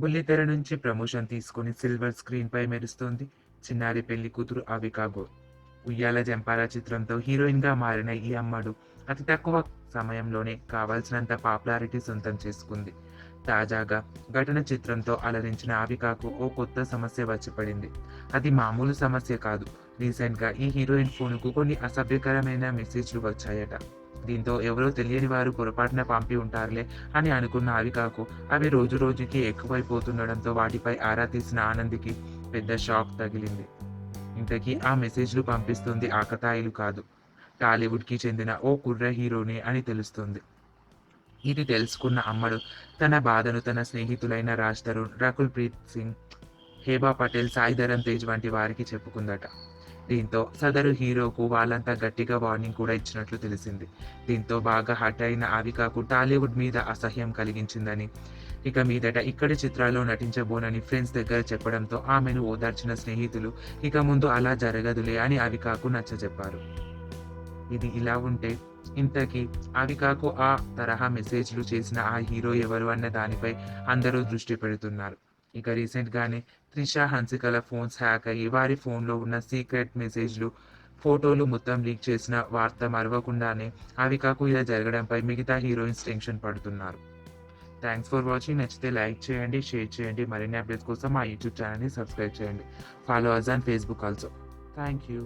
బుల్లితెర నుంచి ప్రమోషన్ తీసుకుని సిల్వర్ స్క్రీన్ పై మెరుస్తోంది. చిన్నారి పెళ్ళి కూతురు అవికాగో ఉయ్యాల జంపాల చిత్రంతో హీరోయిన్గా మారిన ఈ అమ్మడు అతి తక్కువ సమయంలోనే కావాల్సినంత పాపులారిటీ సొంతం చేసుకుంది. తాజాగా ఘటన చిత్రంతో అలరించిన ఆవికాకు ఓ కొత్త సమస్య వచ్చి పడింది. అది మామూలు సమస్య కాదు. రీసెంట్గా ఈ హీరోయిన్ ఫోన్కు కొన్ని అసభ్యకరమైన మెసేజ్లు వచ్చాయట. దీంతో ఎవరో తెలియని వారు పొరపాటున పంపి ఉంటారులే అని అనుకున్న ఆవికాకు అవి రోజు రోజుకి ఎక్కువైపోతుండడంతో వాటిపై ఆరా తీసిన ఆనందికి పెద్ద షాక్ తగిలింది. ఇంతకీ ఆ మెసేజ్లు పంపిస్తుంది ఆకతాయిలు కాదు. టాలీవుడ్కి చెందిన ఓ కుర్ర హీరోని అని తెలుస్తుంది. ఇది తెలుసుకున్న అమ్మడు తన బాధను తన స్నేహితులైన రాజ్ తరుణ్ రకుల్ ప్రీత్ సింగ్ హేబా పటేల్ సాయి ధరమ్ తేజ్ వంటి వారికి చెప్పుకుందట. దీంతో సదరు హీరోకు వాళ్ళంతా గట్టిగా వార్నింగ్ కూడా ఇచ్చినట్లు తెలిసింది. దీంతో బాగా హట్ అయిన ఆవికాకు టాలీవుడ్ మీద అసహ్యం కలిగించిందని ఇక మీదట ఇక్కడి చిత్రాల్లో నటించబోనని ఫ్రెండ్స్ దగ్గర చెప్పడంతో ఆమెను ఓదార్చిన స్నేహితులు ఇక ముందు అలా జరగదులే అని అవికాకు నచ్చజెప్పారు. ఇది ఇలా ఉంటే ఇంతకీ అవికాకు ఆ తరహా మెసేజ్లు చేసిన ఆ హీరో ఎవరు అన్న దానిపై అందరూ దృష్టి పెడుతున్నారు. ఇక రీసెంట్ గానే త్రిష హన్సికల ఫోన్స్ హ్యాక్ అయ్యి వారి ఫోన్లో ఉన్న సీక్రెట్ మెసేజ్లు ఫోటోలు మొత్తం లీక్ చేసిన వార్త మరవకుండానే అవికాకు ఇలా జరగడంపై మిగతా హీరోయిన్స్ టెన్షన్ పడుతున్నారు. థ్యాంక్స్ ఫర్ వాచింగ్ నచ్చితే లైక్ చేయండి షేర్ చేయండి. మరిన్ని అప్డేట్స్ కోసం మా యూట్యూబ్ ఛానల్ని సబ్స్క్రైబ్ చేయండి. Follow us on Facebook also thank you